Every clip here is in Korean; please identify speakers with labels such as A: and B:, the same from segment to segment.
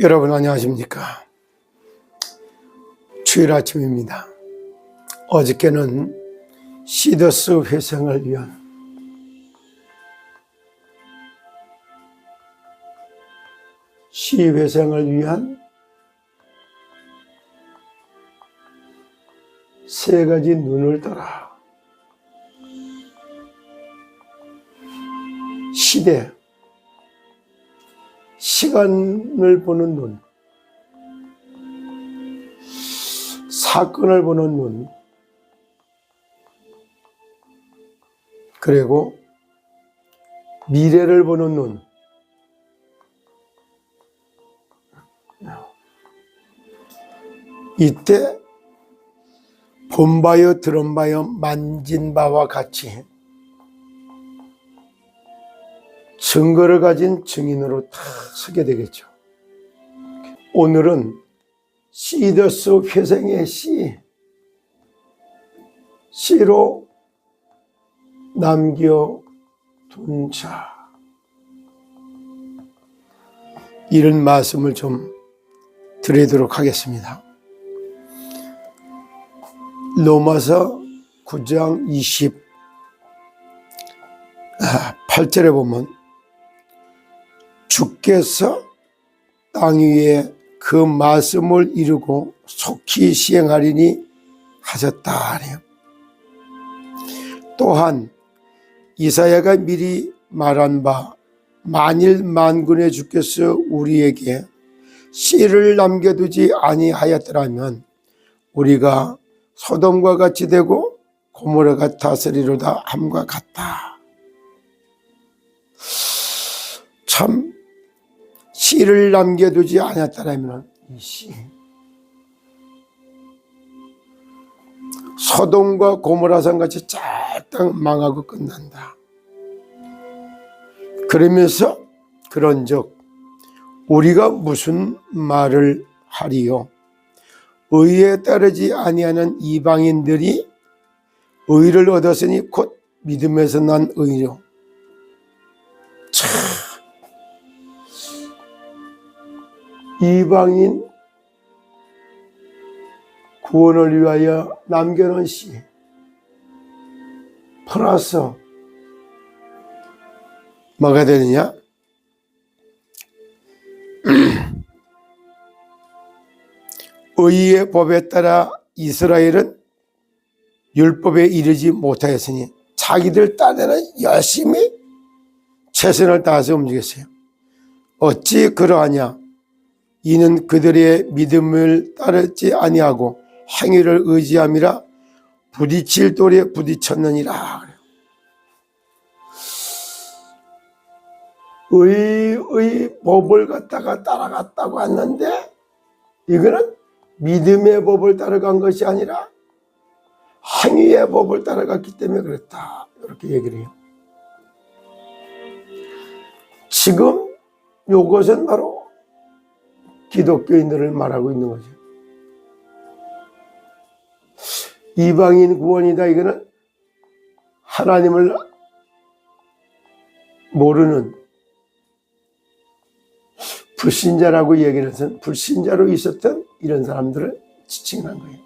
A: 여러분 안녕하십니까? 주일 아침입니다. 어저께는 시더스 회생을 위한 시회생을 위한 세 가지 눈을 따라 시대 시간을 보는 눈, 사건을 보는 눈, 그리고 미래를 보는 눈. 이때 본바여 들은바여 만진 바와 같이 증거를 가진 증인으로 다 서게 되겠죠. 오늘은 시더스 회생의 시, 시로 남겨둔 자. 이런 말씀을 좀 드리도록 하겠습니다. 로마서 9장 28절에 보면 주께서 땅 위에 그 말씀을 이루고 속히 시행하리니 하셨다 하네요. 또한 이사야가 미리 말한 바 만일 만군의 주께서 우리에게 씨를 남겨두지 아니하였더라면 우리가 소돔과 같이 되고 고모라가 다스리로다 함과 같다. 참 씨를 남겨두지 않았다라면 이 씨. 소돔과 고모라산 같이 짤딱 망하고 끝난다. 그러면서 그런즉 우리가 무슨 말을 하리요? 의에 따르지 아니하는 이방인들이 의를 얻었으니 곧 믿음에서 난 의요. 이방인 구원을 위하여 남겨놓은 씨 플러스 뭐가 되느냐? 의의 법에 따라 이스라엘은 율법에 이르지 못하였으니 자기들 딴에는 열심히 최선을 다해서 움직였어요. 어찌 그러하냐? 이는 그들의 믿음을 따르지 아니하고 행위를 의지함이라 부딪힐 돌에 부딪혔느니라. 의의 법을 갖다가 따라갔다고 했는데 이거는 믿음의 법을 따라간 것이 아니라 행위의 법을 따라갔기 때문에 그랬다. 이렇게 얘기를 해요. 지금 요것은 바로 기독교인들을 말하고 있는 거죠. 이방인 구원이다. 이거는 하나님을 모르는 불신자라고 얘기를 해서 불신자로 있었던 이런 사람들을 지칭한 거예요.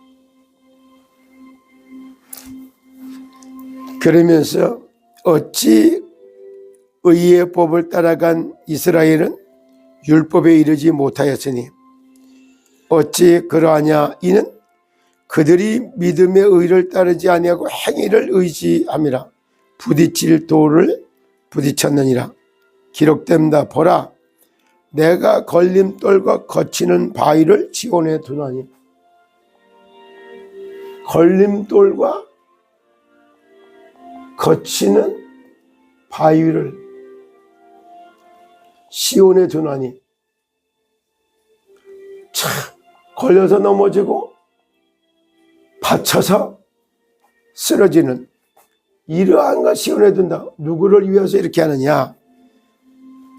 A: 그러면서 어찌 의의 법을 따라간 이스라엘은 율법에 이르지 못하였으니 어찌 그러하냐? 이는 그들이 믿음의 의를 따르지 아니하고 행위를 의지함이라. 부딪힐 돌을 부딪혔느니라. 기록된다. 보라 내가 걸림돌과 거치는 바위를 지원해 두나니. 걸림돌과 거치는 바위를 시온에 두나니 참 걸려서 넘어지고 받쳐서 쓰러지는 이러한 것 시온에 둔다. 누구를 위해서 이렇게 하느냐?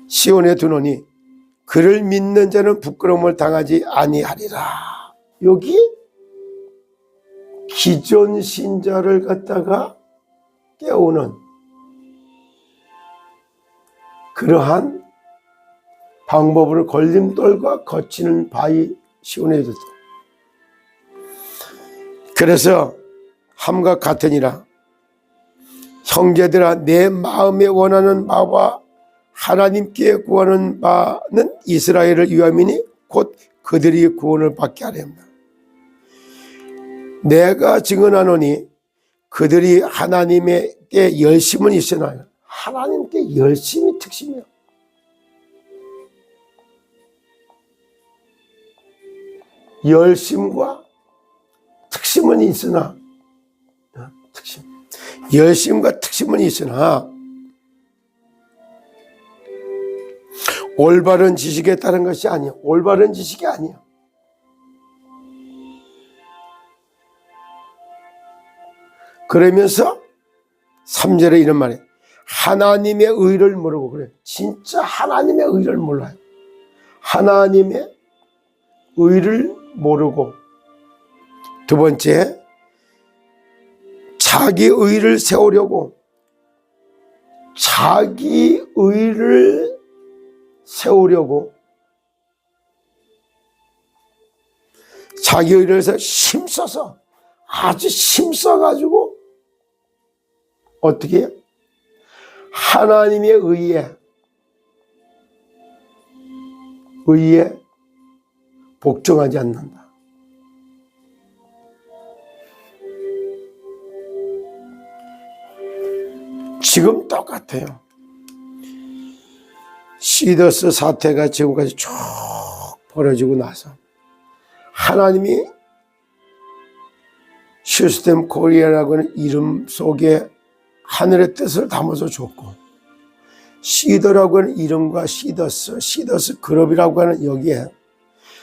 A: 시온에 두노니 그를 믿는 자는 부끄러움을 당하지 아니하리라. 여기 기존 신자를 갖다가 깨우는 그러한 방법으로 걸림돌과 거치는 바위 시원해 줬다. 그래서 함과 같으니라. 형제들아 내 마음에 원하는 바와 하나님께 구하는 바는 이스라엘을 위함이니 곧 그들이 구원을 받게 하렵니다. 내가 증언하노니 그들이 하나님께 열심은 있으나 하나님께 열심이 특심이야. 열심과 특심은 있으나 어, 특심 열심과 특심은 있으나 올바른 지식에 따른 것이 아니야. 올바른 지식이 아니야. 그러면서 3절에 이런 말이에요. 하나님의 의를 모르고 그래. 진짜 하나님의 의를 몰라요. 하나님의 의를 모르고. 두 번째 자기 의를 세우려고. 자기 의를 세우려고. 자기 의를 해서 힘써서 아주 힘써가지고 어떻게? 하나님의 의에 의에 복종하지 않는다. 지금 똑같아요. 시더스 사태가 지금까지 쭉 벌어지고 나서 하나님이 시스템 코리아라고 하는 이름 속에 하늘의 뜻을 담아서 줬고 시더라고 하는 이름과 시더스, 시더스 그룹이라고 하는 여기에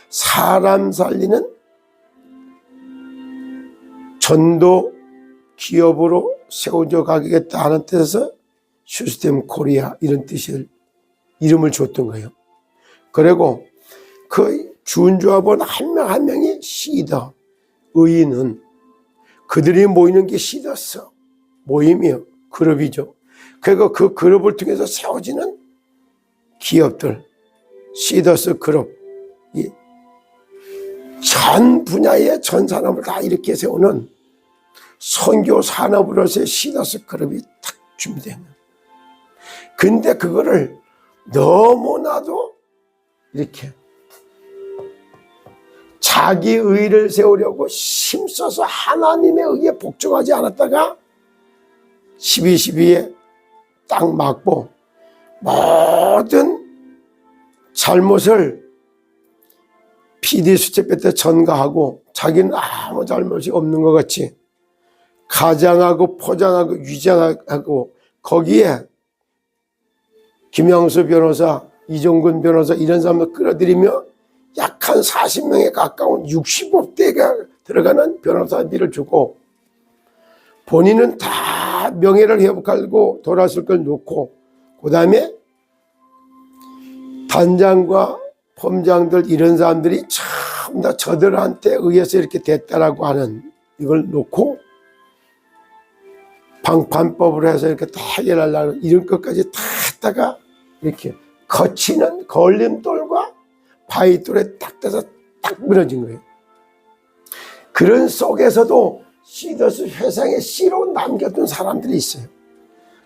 A: 사람 살리는 전도 기업으로 세워져 가겠다 하는 뜻에서 시스템 코리아 이런 뜻을 이름을 줬던 거예요. 그리고 그 준조합원 한 명 한 명이 시더 의인은 그들이 모이는 게 시더스 모임이요 그룹이죠. 그리고 그 그룹을 통해서 세워지는 기업들 시더스 그룹 이 전 분야의 전 산업을 다 이렇게 세우는 선교 산업으로서의 시더스 그룹이 딱 준비되는. 근데 그거를 너무나도 이렇게 자기 의를 세우려고 힘써서 하나님의 의에 복종하지 않았다가 12, 12에 딱 맞고 모든 잘못을 PD 수첩 때 전가하고 자기는 아무 잘못이 없는 것 같이 가장하고 포장하고 위장하고 거기에 김영수 변호사, 이종근 변호사 이런 사람을 끌어들이며 약 한 40명에 가까운 60억대가 들어가는 변호사비를 주고 본인은 다 명예를 회복하고 돌아설 걸 놓고 그 다음에 단장과 펌장들 이런 사람들이 참 다 저들한테 의해서 이렇게 됐다라고 하는 이걸 놓고 방판법을 해서 이렇게 다 해결하려고 이런 것까지 다 했다가 이렇게 거치는 걸림돌과 바위돌에 딱 대서 딱 무너진 거예요. 그런 속에서도 시더스 회상에 씨로 남겨둔 사람들이 있어요.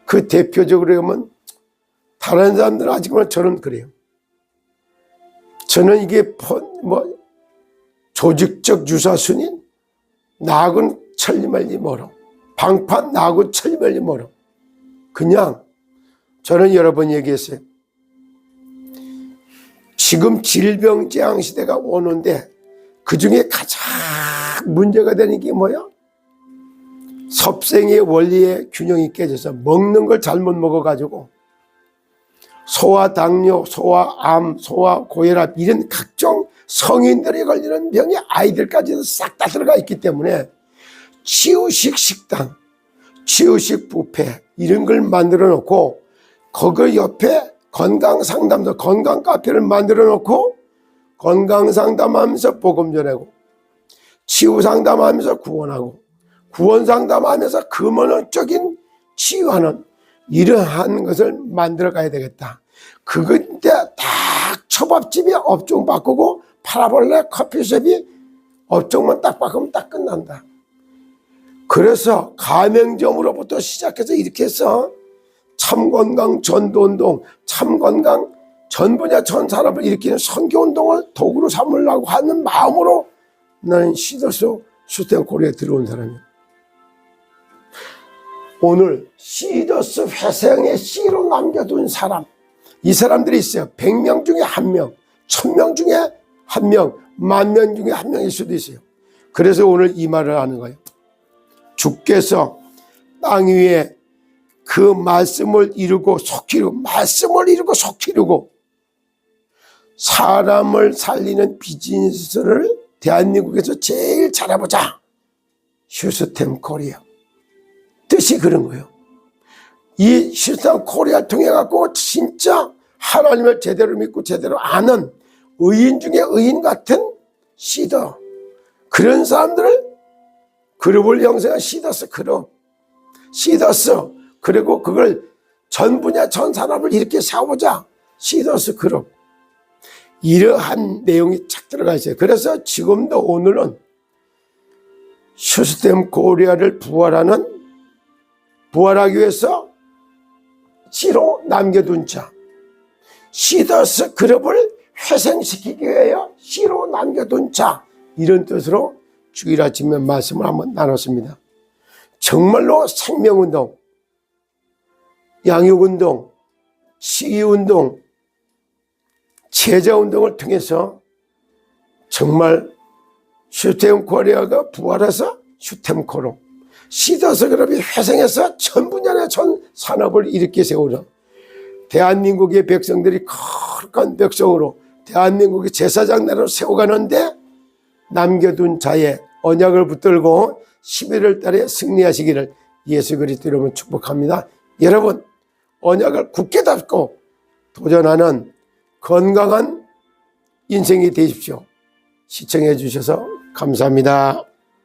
A: 그 대표적으로 보면 다른 사람들은 아직은 저는 그래요. 저는 이게 뭐 조직적 유사순인 나하고는 천리말리 멀어. 방판 나하고 천리말리 멀어. 그냥 저는 여러 번 얘기했어요. 지금 질병재앙 시대가 오는데 그 중에 가장 문제가 되는 게 뭐야? 섭생의 원리의 균형이 깨져서 먹는 걸 잘못 먹어가지고 소아 당뇨, 소아 암, 소아 고혈압 이런 각종 성인들이 걸리는 병이 아이들까지도 싹 다 들어가 있기 때문에 치유식 식당, 치유식 뷔페 이런 걸 만들어 놓고 거기 옆에 건강 상담소, 건강 카페를 만들어 놓고 건강 상담하면서 복음 전하고 치유 상담하면서 구원하고 구원 상담하면서 근원적인 치유하는 이러한 것을 만들어 가야 되겠다. 그건데 딱 초밥집이 업종 바꾸고 팔아볼래 커피숍이 업종만 딱 바꾸면 딱 끝난다. 그래서 가맹점으로부터 시작해서 이렇게 해서 참건강 전도운동, 참건강 전 분야 전 산업을 일으키는 선교운동을 도구로 삼으려고 하는 마음으로 나는 시더스 수텐 코리아에 들어온 사람이야. 오늘 시더스 회생의 씨로 남겨둔 사람, 이 사람들이 있어요. 100명 중에 한 명, 1000명 중에 한 명, 만 명 중에 한 명일 수도 있어요. 그래서 오늘 이 말을 하는 거예요. 주께서 땅 위에 그 말씀을 이루고 속히고 말씀을 이루고 속히고 사람을 살리는 비즈니스를 대한민국에서 제일 잘해보자. 휴스템 코리아. 뜻이 그런 거예요. 이 휴스템 코리아를 통해 갖고 진짜 하나님을 제대로 믿고 제대로 아는 의인 중에 의인 같은 시더. 그런 사람들을 그룹을 형성한 시더스 그룹. 시더스. 그리고 그걸 전 분야 전 산업을 이렇게 세워보자. 시더스 그룹. 이러한 내용이 착 들어가 있어요. 그래서 지금도 오늘은 시스템 코리아를 부활하는 부활하기 위해서 씨로 남겨둔 자 시더스 그룹을 회생시키기 위하여 씨로 남겨둔 자 이런 뜻으로 주일 아침에 말씀을 한번 나눴습니다. 정말로 생명운동, 양육운동, 시위운동, 제자운동을 통해서 정말 슈템 코리아가 부활해서 슈템 코로 시더스 그룹이 회생해서 전 분야의 전 산업을 일으켜 세우려 대한민국의 백성들이 거룩한 백성으로 대한민국의 제사장 나라로 세워가는데 남겨둔 자의 언약을 붙들고 11월 달에 승리하시기를 예수 그리스도 이름으로 축복합니다. 여러분 언약을 굳게 잡고 도전하는 건강한 인생이 되십시오. 시청해 주셔서 감사합니다.